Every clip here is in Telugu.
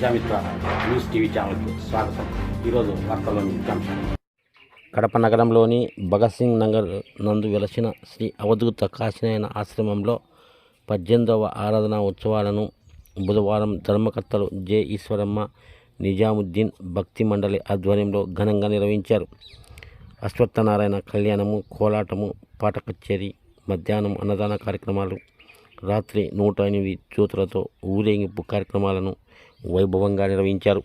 ప్రజామిత్ర న్యూస్ టీవీ ఛానల్కి స్వాగతం. ఈరోజు వార్తల్లోని ముఖ్యాంశాలు కడప నగరంలోని భగత్ సింగ్ నగర్ నందు వెలసిన శ్రీ అవధూత కాశీనాయన ఆశ్రమంలో పద్దెనిమిదవ ఆరాధన ఉత్సవాలను బుధవారం ధర్మకర్తలు జె ఈశ్వరమ్మ నిజాముద్దీన్ భక్తి మండలి ఆధ్వర్యంలో ఘనంగా నిర్వహించారు. అశ్వత్థనారాయణ కళ్యాణము కోలాటము పాట కచేరి మధ్యాహ్నం అన్నదాన కార్యక్రమాలు రాత్రి నూట ఎనిమిది జ్యోతులతో ఊరేగింపు కార్యక్రమాలను వైభవంగా నిర్వహించారు.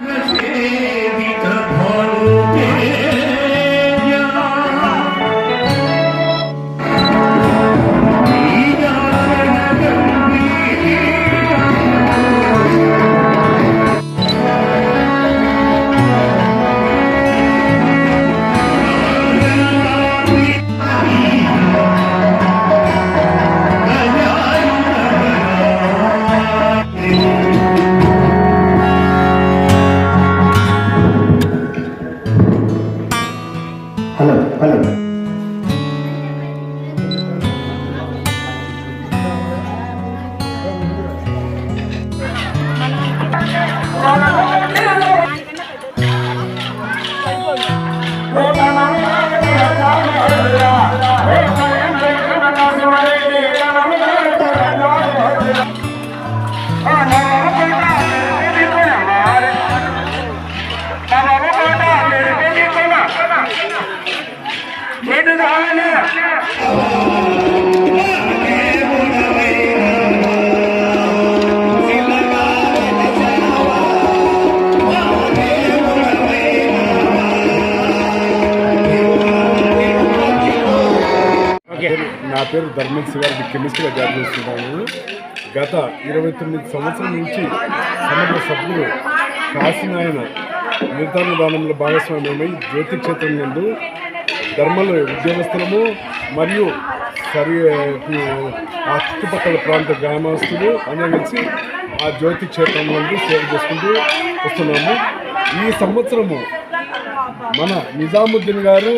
నా పేరు ధర్మేష్ శివారెడ్డి కెమిస్ట్రీగా జాబ్ చేస్తున్నాను గత ఇరవై తొమ్మిది సంవత్సరం నుంచి సమగ్ర సభ్యులు కాశీనాయన నిర్ధారణ దానంలో భాగస్వామ్యమై జ్యోతి క్షేత్రం నందు ధర్మల ఉద్యోగస్తులము మరియు సరి ఆ చుట్టుపక్కల ప్రాంత గ్రామస్తులు అందరం కలిసి ఆ జ్యోతి క్షేత్రం నుండి సేవ చేసుకుంటూ వస్తున్నాము. ఈ సంవత్సరము మన నిజాముద్దీన్ గారు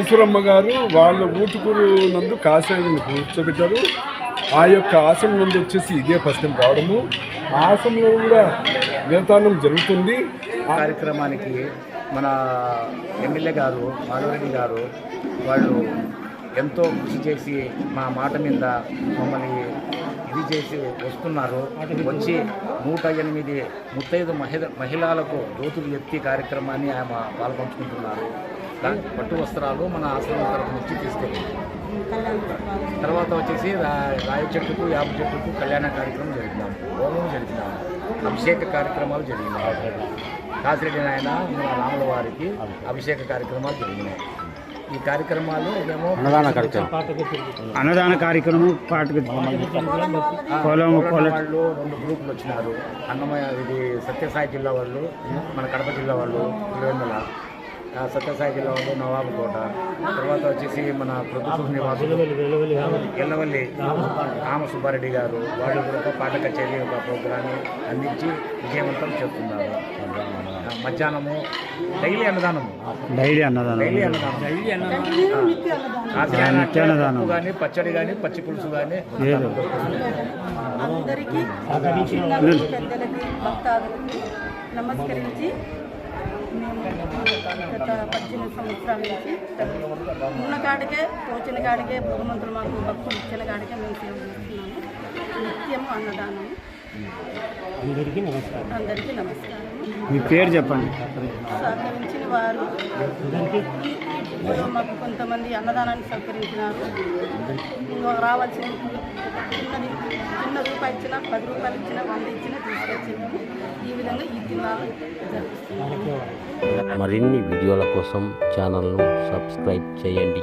ఈశ్వరమ్మ గారు వాళ్ళ ఊటుకూరు నందు కాశాలను కూర్చోబెట్టారు. ఆ యొక్క ఆశ్రమం నందు వచ్చేసి ఇదే ఫస్ట్ టైం రావడము. ఆ ఆసనంలో కూడా నిర్ధారణం జరుగుతుంది. కార్యక్రమానికి మన ఎమ్మెల్యే గారు మాధవరెడ్డి గారు వాళ్ళు ఎంతో కృషి చేసి మా మాట మీద మమ్మల్ని ఇది చేసి వస్తున్నారు. వచ్చి నూట ఎనిమిది ముత్తైదు మహిళ మహిళలకు జ్యోతులు ఎత్తి కార్యక్రమాన్ని ఆమె పాల్పంచుకుంటున్నారు. దా- పట్టు వస్త్రాలు మన ఆశ్రమం తరపు నుంచి తీసుకెళ్ళి తర్వాత వచ్చేసి రా- రాయి చెట్టుకు యాప చెట్టుకు కళ్యాణ కార్యక్రమం జరిగినాము హోమం జరుగుతున్నాము అభిషేక కార్యక్రమాలు జరిగినాయి. కాసిరెడ్డి నాయన మన రాముల వారికి అభిషేక కార్యక్రమాలు జరిగినాయి. ఈ కార్యక్రమాలు మేము అన్నదాన కార్యక్రమం. అన్నదాన కార్యక్రమం పాటకు పొలం పొలం వాళ్ళు రెండు గ్రూపులు వచ్చినారు. అన్నమయ్య ఇది సత్యసాయి జిల్లా వాళ్ళు మన కడప జిల్లా వాళ్ళు పులివెందుల ఆ సత్యసాయి జిల్లా వాళ్ళు నవాబు కోట. తర్వాత వచ్చేసి మన ప్రభుత్వ నివాసులు ఎల్లవల్లి రామ సుబ్బారెడ్డి గారు వాళ్ళు కూడా పాట కచేరీ ఒక ప్రోగ్రాన్ని అందించి విజయవంతం చేస్తున్నారు. మధ్యాహ్నము డైలీ అన్నదానము డైలీ అన్నదానం. డైలీ అన్నదానం. నిత్య అన్నదానం. కానీ పచ్చడి కానీ పచ్చి పులుసు కానీ. అందరికీ నమస్కరించి మేము గత పద్దెనిమిది సంవత్సరాల నుంచి ఉన్న కాడికే తోచిన కాడికే భగవంతుడు మాకు భక్తులు ఇచ్చిన కాడికే మేము సేవ చేస్తున్నాము. నిత్యము అన్నదానం అందరికీ నమస్కారం. అందరికీ నమస్కారం మీ పేరు చెప్పండి. సహకరించిన వారు మాకు కొంతమంది అన్నదానాన్ని సహకరించినారు. ఇంకో రావాల్సిన చిన్నది చిన్న రూపాయి ఇచ్చిన పది రూపాయలు ఇచ్చిన వంద ఇచ్చినా తీసుకొచ్చినాము ఈ విధంగా ఈ దినాలు జరిపిస్తున్నాము. మరిన్ని వీడియోల కోసం ఛానల్ను సబ్స్క్రైబ్ చేయండి.